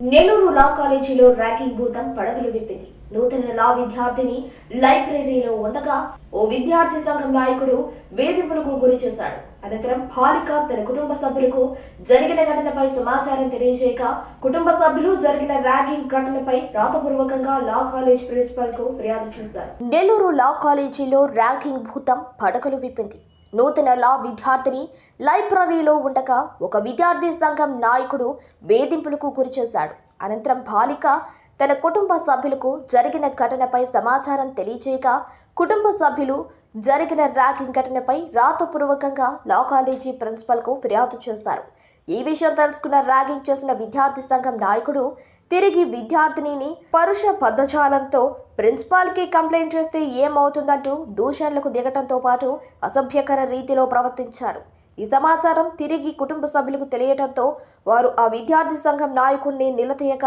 నెల్లూరు లా కాలేజీలో ర్యాగింగ్ భూతం పడగలు విప్పింది. నూతన లా విద్యార్థిని లైబ్రరీలో ఉండగా ఓ విద్యార్థి సంఘం నాయకుడు వేధింపులకు గురి చేశాడు. అనంతరం బాలిక తన కుటుంబ సభ్యులకు జరిగిన ఘటనపై సమాచారం తెలియజేయక కుటుంబ సభ్యులు జరిగిన ర్యాగింగ్ ఘటనపై రాతపూర్వకంగా లా కాలేజ్ ప్రిన్సిపల్కు ఫిర్యాదు చేశారు. నెల్లూరు లా కాలేజీలో ర్యాగింగ్ భూతం పడకలు విప్పింది. నూతన లా విద్యార్థిని లైబ్రరీలో ఉండగా ఒక విద్యార్థి సంఘం నాయకుడు వేధింపులకు గురిచేశాడు అనంతరం బాలిక తన కుటుంబ సభ్యులకు జరిగిన ఘటనపై సమాచారం తెలియచేయగా కుటుంబ సభ్యులు జరిగిన ర్యాగింగ్ ఘటనపై రాతపూర్వకంగా లా కాలేజీ ప్రిన్సిపల్కు ఫిర్యాదు చేస్తారు ఈ విషయం తెలుసుకున్న ర్యాగింగ్ చేసిన విద్యార్థి సంఘం నాయకుడు తిరిగి విద్యార్థినిని పరుష పదజాలంతో ప్రిన్సిపాల్కి కంప్లైంట్ చేస్తే ఏమవుతుందంటూ దూషణలకు దిగటంతో పాటు అసభ్యకర రీతిలో ప్రవర్తించారు. ఈ సమాచారం తిరిగి కుటుంబ సభ్యులకు తెలియటంతో వారు ఆ విద్యార్థి సంఘం నాయకుడిని నిలదీయక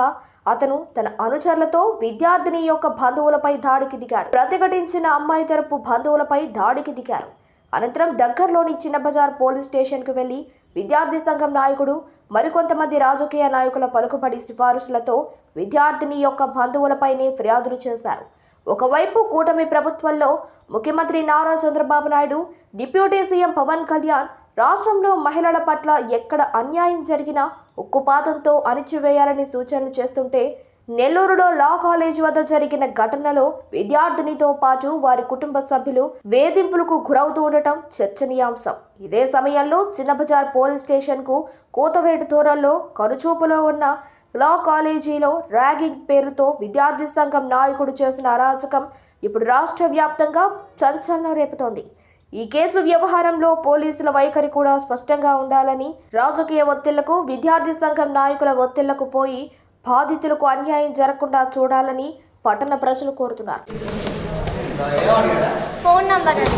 అతను తన అనుచరులతో విద్యార్థిని యొక్క బంధువులపై దాడికి దిగాడు. ప్రతిఘటించిన అమ్మాయి తరపు బంధువులపై దాడికి దిగారు. అనంతరం దగ్గరలోని చిన్న బజార్ పోలీస్ స్టేషన్కు వెళ్ళి విద్యార్థి సంఘం నాయకుడు మరికొంతమంది రాజకీయ నాయకుల పలుకుబడి సిఫారసులతో విద్యార్థిని యొక్క బంధువులపైనే ఫిర్యాదులు చేశారు. ఒకవైపు కూటమి ప్రభుత్వంలో ముఖ్యమంత్రి నారా చంద్రబాబు నాయుడు డిప్యూటీ సీఎం పవన్ కళ్యాణ్ రాష్ట్రంలో మహిళల పట్ల ఎక్కడ అన్యాయం జరిగినా ఉక్కుపాతంతో అణిచివేయాలని సూచనలు చేస్తుంటే నెల్లూరులో లా కాలేజ్ వద్ద జరిగిన ఘటనలో విద్యార్థినితో పాటు వారి కుటుంబ సభ్యులు వేధింపులకు గురవుతూ ఉండటం చర్చనీయాంశం. ఇదే సమయంలో చిన్నబజార్ పోలీస్ స్టేషన్కు కోతవేటు దూరంలో కనుచూపులో ఉన్న లా కాలేజీలో ర్యాగింగ్ పేరుతో విద్యార్థి సంఘం నాయకుడు చేసిన అరాచకం ఇప్పుడు రాష్ట్ర వ్యాప్తంగా సంచలనం రేపుతోంది. ఈ కేసు వ్యవహారంలో పోలీసుల వైఖరి కూడా స్పష్టంగా ఉండాలని రాజకీయ ఒత్తిళ్ళకు విద్యార్థి సంఘం నాయకుల ఒత్తిళ్ళకు పోయి బాధితులకు అన్యాయం జరగకుండా చూడాలని పట్టణ ప్రజలు కోరుతున్నారు. ఫోన్ నంబర్ అది.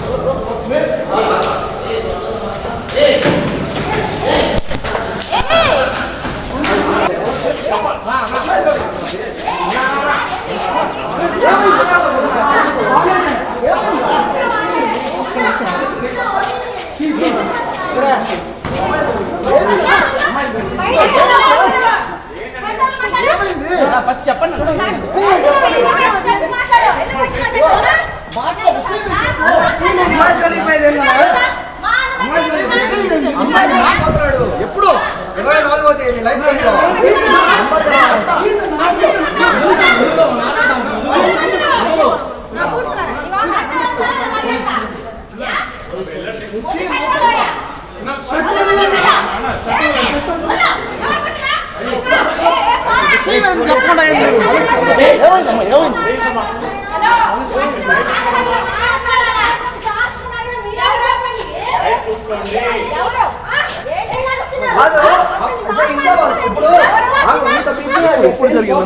చెప్పండి. ఎప్పుడు ఇరవై నాలుగో తేదీ లైబ్రరీలో నంబర్ చెప్పండి కాదు, అదే ఇంట్లో వాళ్ళు ఇప్పుడు ఆగు, ఇంత పిలిచినారు. ఎప్పుడు జరిగింది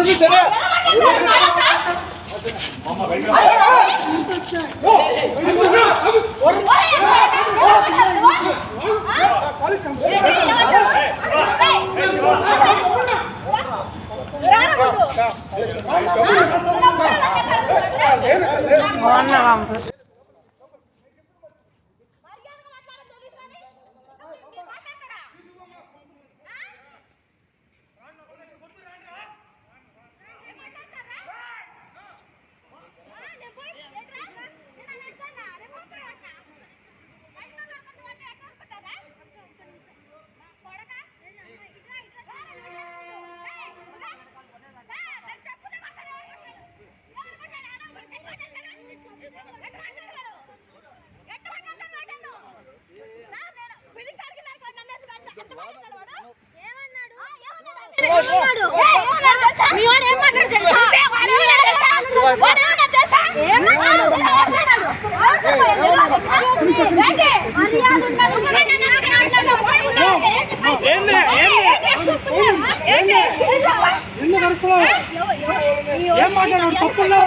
புரிஞ்சு சரியா மாநாடு ఇస్తానా? వాడికి ఇస్తానా?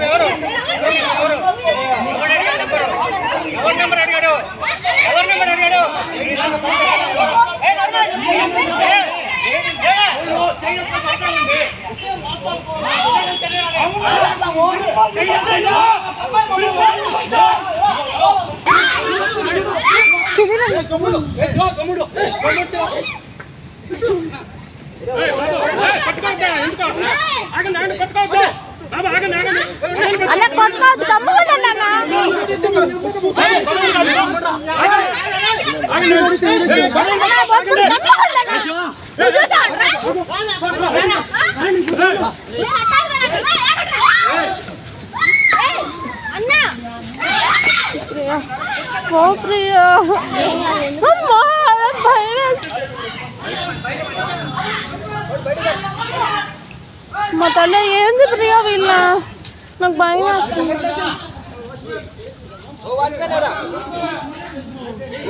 ఎవరు అన్న అడిగాడు ఎవరు నెంబర్ కొట్టుకోవద్దు బాబా ఆగండి ఆగండి అన్న మా తల్లి ఏంది ప్రియా వీళ్ళ? నాకు భయం వస్తుంది.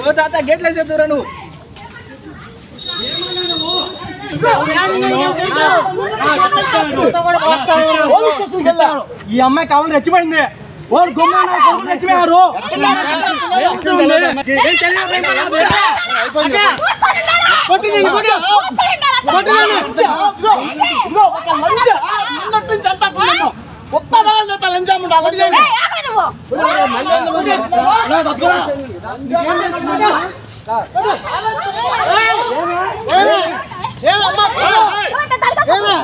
ఓ తాత గేట్లు వేసేద్దురా నువ్వు. ఈ అమ్మాయి కావాలి రెచ్చిపోయింది వాళ్ళు గుమ్మ రెచ్చిపోయారు. మొత్తం లంచం ఉండాలి ఏమమ్మా ఏమో